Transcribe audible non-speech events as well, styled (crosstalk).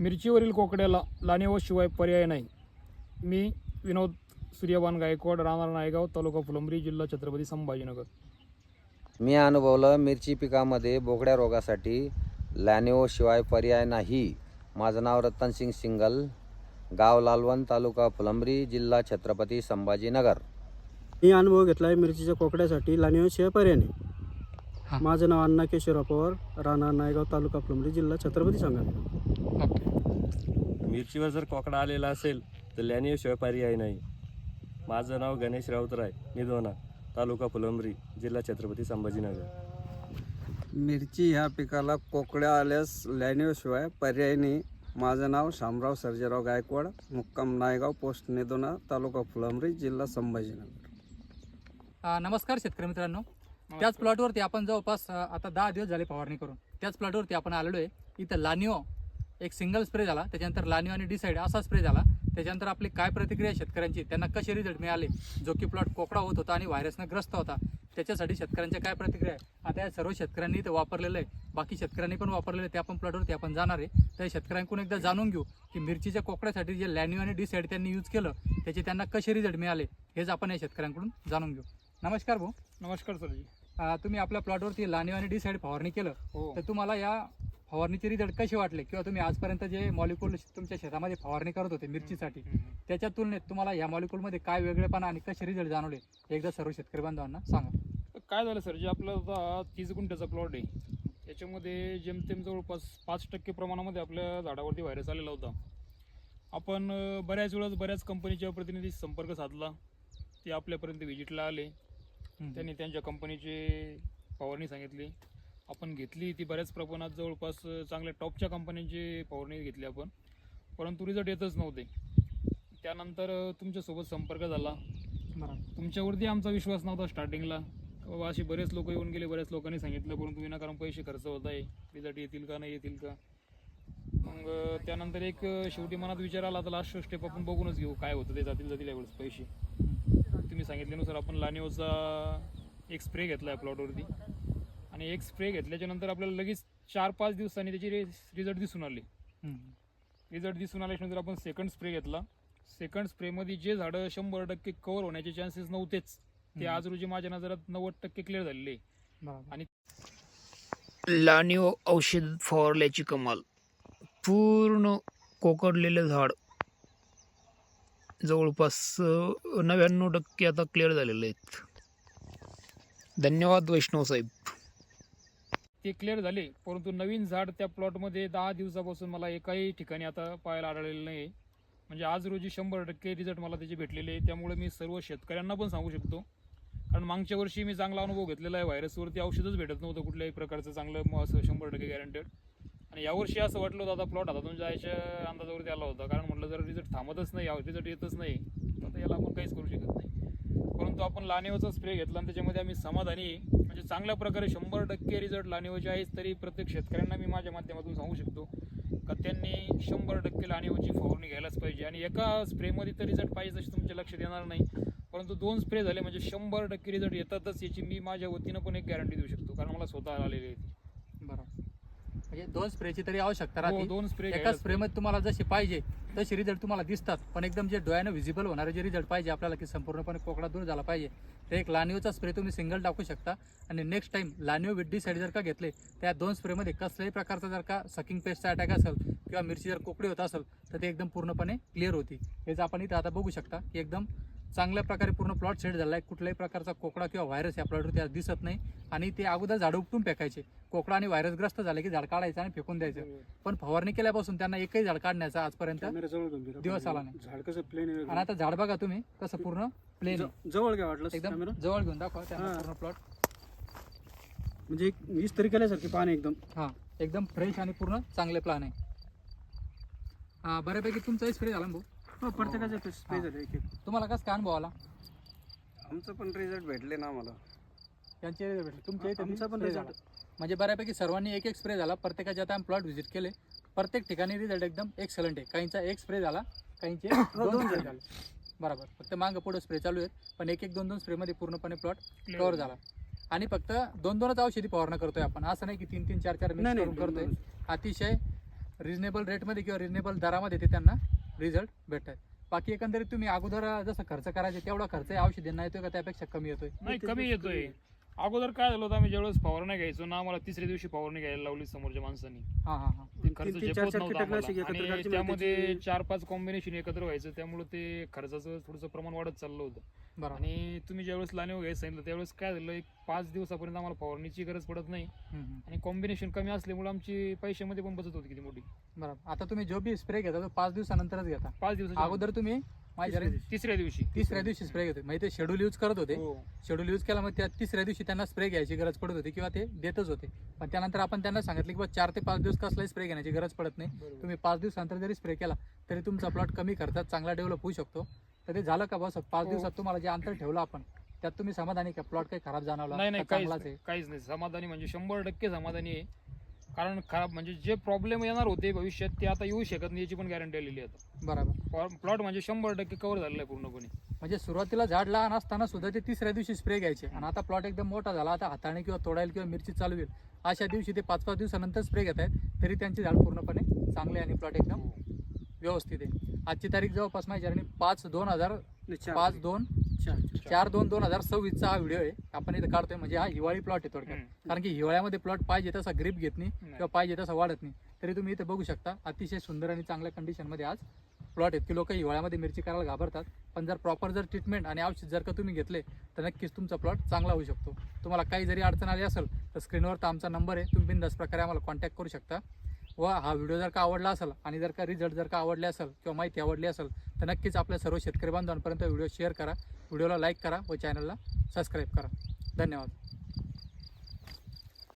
मिरचीवरील कोकड्याला लानेव शिवाय पर्याय नाही. मी विनोद सूर्यबान गायकवाड राहणार नायगाव तालुका फुलंब्री जिल्हा छत्रपती संभाजीनगर. मी अनुभवलं मिरची पिकामध्ये बोकड्या रोगासाठी लॅनिओ शिवाय पर्याय नाही. माझं नाव रतनसिंग सिंगल गाव लालवण तालुका फुलंब्री जिल्हा छत्रपती संभाजीनगर. मी अनुभव घेतला आहे मिरचीच्या कोकड्यासाठी लानिवशिवाय पर्याय. नाही. माझं नाव अण्णा केशवराव पवार राहणार नायगाव तालुका फुलंब्री जिल्हा छत्रपती ओके. मिरचीवर जर कोकडा आलेला असेल तर लॅनिशिवाय पर्याय नाही. माझं नाव गणेश राऊतराय निधोना तालुका फुलंब्री जिल्हा छत्रपती संभाजीनगर. मिरची ह्या पिकाला कोकड्या आल्यास लॅनिओशिवाय पर्याय नाही. माझं नाव शामराव सर्जेराव गायकवाड मुक्काम नायगाव पोस्ट नेदोना तालुका फुलंब्री जिल्हा संभाजीनगर. नमस्कार शेतकरी मित्रांनो. त्याच प्लॉटवरती आपण जवळपास आता दहा दिवस झाले फवारणी करून. त्याच प्लॉटवरती आपण आलेलो आहे. इथं लानिओ एक सिंगल स्प्रे झाला त्याच्यानंतर लानिओ आणि डिसाईड असा स्प्रे झाला. त्याच्यानंतर आपली काय प्रतिक्रिया आहे शेतकऱ्यांची? त्यांना कसे रिझल्ट मिळाले? जो की प्लॉट कोकडा होत होता आणि व्हायरसनं ग्रस्त होता. त्याच्यासाठी शेतकऱ्यांच्या काय प्रतिक्रिया आहे? आता या सर्व शेतकऱ्यांनी इथं वापरलेलं आहे. बाकी शेतकऱ्यांनी पण वापरलेलं आहे त्या पण प्लॉटवरती आपण जाणार आहे. त्या शेतकऱ्यांकडून एकदा जाणून घेऊ की मिरचीच्या कोकड्यासाठी जे लॅन्यू आणि डिसाईड त्यांनी यूज केलं त्याचे त्यांना कसे रिझल्ट मिळाले? हेच आपण या शेतकऱ्यांकडून जाणून घेऊ. नमस्कार भाऊ. नमस्कार सरजी तुम्ही आपल्या प्लॉटवरती लाणीव आणि डिसाईड फवारणी केलं. हो. तर तुम्हाला या फवारणीचे रिझल्ट कसे वाटले? किंवा तुम्ही आजपर्यंत जे मॉलिक्यूल तुमच्या शेतामध्ये फवारणी करत होते मिरचीसाठी त्याच्या तुलनेत तुम्हाला या मॉलिक्यूलमध्ये काय वेगळेपणा आणि कसे रिझल्ट जाणवले? एकदा सर्व शेतकरी बांधवांना सांगा. काय झालं सरजी आपला आता तीस गुंठ्याचा प्लॉट आहे त्याच्यामध्ये जेमतेम जवळपास पाच टक्के प्रमाणामध्ये आपल्या झाडावरती व्हायरस आलेला होता. आपण बऱ्याच वेळेस बऱ्याच कंपनीच्या प्रतिनिधी संपर्क साधला. ते आपल्यापर्यंत व्हिजिटला आले. त्यांनी त्यांच्या कंपनीचे फवारणी सांगितली. आपण घेतली ती बऱ्याच प्रमाणात जवळपास चांगल्या टॉपच्या कंपन्यांची फवारणी घेतली आपण. परंतु रिझल्ट येतच नव्हते. त्यानंतर तुमच्यासोबत संपर्क झाला. तुमच्यावरती आमचा विश्वास नव्हता स्टार्टिंगला बाबा असे बरेच लोक येऊन गेले बऱ्याच लोकांनी सांगितलं परंतु विनाकारण पैसे खर्च होत आहे. रिझल्ट येतील का नाही येतील का? मग त्यानंतर एक शेवटी मनात विचार आला तर लास्ट स्टेप आपण बघूनच घेऊ काय होतं ते जातील जातील यावेळेस पैसे. तुम्ही सांगितल्यानुसार आपण लानिओचा एक स्प्रे घेतला आहे प्लॉटवरती आणि एक स्प्रे घेतल्याच्या नंतर आपल्याला लगेच चार पाच दिवसांनी त्याचे रिझल्ट दिसून आले. रिझल्ट दिसून आल्याच्यानंतर आपण सेकंड स्प्रे घेतला. सेकंड स्प्रेमध्ये जे झाडं शंभर टक्के कव्हर होण्याचे चान्सेस नव्हतेच. ते. आज रोजी माझ्या नजरात नव्वद टक्के क्लिअर झालेले. आणि लानिओ औषध फवारल्याची कमाल. पूर्ण कोकडलेलं झाड जवळपास नव्याण्णव टक्के आता क्लिअर झालेले आहेत. धन्यवाद वैष्णव साहेब. ते क्लिअर झाले. परंतु नवीन झाड त्या प्लॉटमध्ये दहा दिवसापासून मला एकाही ठिकाणी आता पाहायला आढळलेलं नाही म्हणजे आज रोजी शंभर टक्के रिझल्ट मला त्याचे भेटलेले आहे त्यामुळे मी सर्व शेतकऱ्यांना पण सांगू शकतो. कारण मागच्या वर्षी मी चांगला अनुभव घेतलेला आहे. व्हायरसवरती औषधच भेटत नव्हतं कुठल्याही प्रकारचं चांगलं मग असं शंभर टक्के गॅरंटेड आणि यावर्षी असं वाटलं होतं आता प्लॉट हातातून जायच्या अंदाजावरती आला होता. कारण म्हटलं जर रिझल्ट थांबतच नाही रिझल्ट येतच नाही तर याला आपण काहीच करू शकत नाही. परंतु आपण लानेवाचा स्प्रे घेतला आणि त्याच्यामध्ये आम्ही समाधानी आहे. म्हणजे चांगल्या प्रकारे शंभर टक्के रिझल्ट लानेवाचे आहेच तरी प्रत्येक शेतकऱ्यांना मी माझ्या माध्यमातून सांगू शकतो का त्यांनी शंभर टक्के लानेवाची फवारणी घ्यायलाच पाहिजे आणि एका स्प्रेमध्ये तर रिझल्ट पाहिजे तशी तुमच्या लक्षात येणार नाही परंतु दोन स्प्रे झाले म्हणजे शंभर टक्के रिझल्ट येतातच याची मी माझ्या वतीनं पण एक गॅरंटी देऊ शकतो कारण मला स्वतः आलेली आहे ती. म्हणजे दोन स्प्रेची तरी आवश्यकता हो, राहते. दोन स्प्रे एका स्प्रेमध्ये तुम्हाला जसे पाहिजे तसे रिझल्ट तुम्हाला दिसतात. पण एकदम जे डोळ्यानं व्हिजिबल होणारे जे रिझल्ट पाहिजे आपल्याला की संपूर्णपणे कोकडा दूर झाला पाहिजे तर एक लानिओचा स्प्रे तुम्ही सिंगल टाकू शकता. आणि नेक्स्ट टाइम लानिओ विथ साईड जर का घेतले त्या दोन स्प्रेमध्ये कसल्याही प्रकारचा जर का सकिंग पेस्टचा अटॅक असेल किंवा मिरची जर कोकडी होत असेल तर ते एकदम पूर्णपणे क्लिअर होती. हेच आपण इथं आता बघू शकता की एकदम चांगल्या प्रकारे पूर्ण प्लॉट सेट झाला आहे. कुठल्याही प्रकारचा कोकडा किंवा व्हायरस या प्लॉटवरती आज दिसत नाही. आणि ते अगोदर झाडं उपटून फेकायचे. कोकडा आणि व्हायरसग्रस्त झाले की झाड काढायचं आणि फेकून द्यायचं. पण फवारणी केल्यापासून त्यांना एकही झाड काढण्याचा आजपर्यंत. दिवस आला नाही. झाड कसं प्लेन आणि आता झाड बघा तुम्ही कसं पूर्ण प्लेन जवळ घ्या वाटलं एकदम जवळ घेऊन दाखवा हा. पूर्ण प्लॉट म्हणजे एक वीस तरी केल्यासारखी पाणी एकदम. हा एकदम फ्रेश आणि पूर्ण चांगले प्लान आहे. हा बऱ्यापैकी तुमचा स्प्रे झाला ना भाऊ? हो प्रत्येकाचे स्प्रे हा. झाले एक एक. तुम्हाला कसं काय अनुभव आला? आमचं पण रिझल्ट भेटले ना मला त्यांचे result भेटले. तुमच्या इथे आमचा पण spray result. झाला. म्हणजे बऱ्यापैकी सर्वांनी एक एक स्प्रे झाला. प्रत्येकाचे आता प्लॉट व्हिजिट केले. प्रत्येक ठिकाणी रिझल्ट एकदम एक्सलंट आहे. काहींचा एक स्प्रे झाला काहींचे (coughs) दोन दोन स्प्रे झाले. झाले. बरोबर. फक्त मागं पुढे स्प्रे चालू आहेत. पण एक एक दोन दोन स्प्रेमध्ये पूर्णपणे प्लॉट कव्हर झाला. आणि फक्त दोन दोनच औषधी फवारणा करतोय आपण. असं नाही की तीन तीन चार चार मिक्स नाही करून नाही करतोय. दोन- अतिशय रिजनेबल रेटमध्ये किंवा रिजनेबल दरामध्ये ते त्यांना रिझल्ट भेटत बाकी एकंदरीत तुम्ही अगोदर जसं खर्च करायचे तेवढा खर्च या औषधींना येतोय का त्यापेक्षा कमी येतोय? नाही कमी येतोय. अगोदर काय झालं होतं आम्ही ज्यावेळेस फवारणी घ्यायचो ना आम्हाला तिसऱ्या दिवशी फवारणी घ्यायला लावली समोरच्या माणसांनी. हां हां हां. ते खर्च तीन- तीन- झेपत चार- चार नव्हता कीटकनाशक आम्हाला. एकत्र आणि करायची त्यामध्ये चार पाच कॉम्बिनेशन एकत्र व्हायचं त्यामुळे ते खर्चाचं थोडंसं प्रमाण वाढत चाललं होतं. बरोबर. आणि तुम्ही ज्यावेळेस लाईन घ्यायचं सांगितलं त्यावेळेस काय झालं एक पाच दिवसापर्यंत आम्हाला फवारणीची गरज पडत नाही. आणि कॉम्बिनेशन कमी असल्यामुळे आमची पैशामध्ये पण बचत होती किती मोठी. बरोबर. आता तुम्ही जो बी स्प्रे घेता तो पाच दिवसानंतरच घेता. पाच दिवस अगोदर तुम्ही माझ्या तिसऱ्या दिवशी. तिसऱ्या दिवशी. स्प्रे घेतो म्हणजे ते शेड्यूल यूज करत होते. शेड्यूल यूज केला मग त्या तिसऱ्या दिवशी त्यांना स्प्रे घ्यायची गरज पडत होती किंवा ते देतच होते. पण त्यानंतर आपण त्यांना सांगितलं की बा चार ते पाच दिवस कसलाही स्प्रे घेण्याची गरज पडत नाही. तुम्ही पाच दिवसानंतर जरी स्प्रे केला तरी तुमचा प्लॉट कमी खर्चात चांगला डेव्हलप होऊ शकतो. तर ते झालं का बस? पाच हो. दिवसात तुम्हाला जे अंतर ठेवलं आपण त्यात तुम्ही समाधानी का? प्लॉट काही खराब जाणवला? नाही नाही का काहीच चांगलाच नाही आहे? काहीच नाही. समाधानी म्हणजे शंभर टक्के समाधानी आहे. कारण खराब म्हणजे जे प्रॉब्लेम येणार होते भविष्यात ते आता येऊ शकत नाही याची पण गॅरंटी आलेली आहे आता. बरोबर. प्लॉट म्हणजे शंभर टक्के कव्हर झालेला आहे पूर्णपणे. म्हणजे सुरुवातीला झाड लहान असताना सुद्धा ते तिसऱ्या दिवशी स्प्रे घ्यायचे. आणि आता प्लॉट एकदम मोठा झाला. आता हाताने किंवा तोडायला किंवा मिरची चालू होईल. अशा दिवशी ते पाच पाच दिवसानंतर स्प्रे घेत आहेत तरी त्यांचे झाड पूर्णपणे चांगले आणि प्लॉट एकदम व्यवस्थित आहे आजची तारीख जवळपास माझ्या आणि पाच दोन हजार. पाच दोन चार. दोन दोन हजार सव्वीसचा हा व्हिडिओ आहे आपण इथं काढतोय म्हणजे हा हिवाळी प्लॉट आहे थोडक्यात. कारण की हिवाळ्यामध्ये प्लॉट पाहिजे तसा ग्रीप घेत नाही नाही. किंवा पाहिजे तसा वाढत नाही तरी तुम्ही इथे बघू शकता अतिशय सुंदर आणि चांगल्या कंडिशनमध्ये आज प्लॉट आहेत की लोक हिवाळ्यामध्ये मिरची करायला घाबरतात पण जर प्रॉपर जर ट्रीटमेंट आणि औषध जर का तुम्ही घेतले तर नक्कीच तुमचा प्लॉट चांगला होऊ शकतो तुम्हाला काही जरी अडचण आली असेल तर स्क्रीनवर तर आमचा नंबर आहे तुम्ही बिंदास प्रकारे आम्हाला कॉन्टॅक्ट करू शकता व हा व्हिडिओ जर का आवडला असेल आणि जर का रिझल्ट जर का आवडले असेल किंवा माहिती आवडली असेल तर नक्कीच आपल्या सर्व शेतकरी बांधवांपर्यंत व्हिडिओ शेअर करा. व्हिडिओला लाईक करा व चॅनलला सबस्क्राईब करा. धन्यवाद.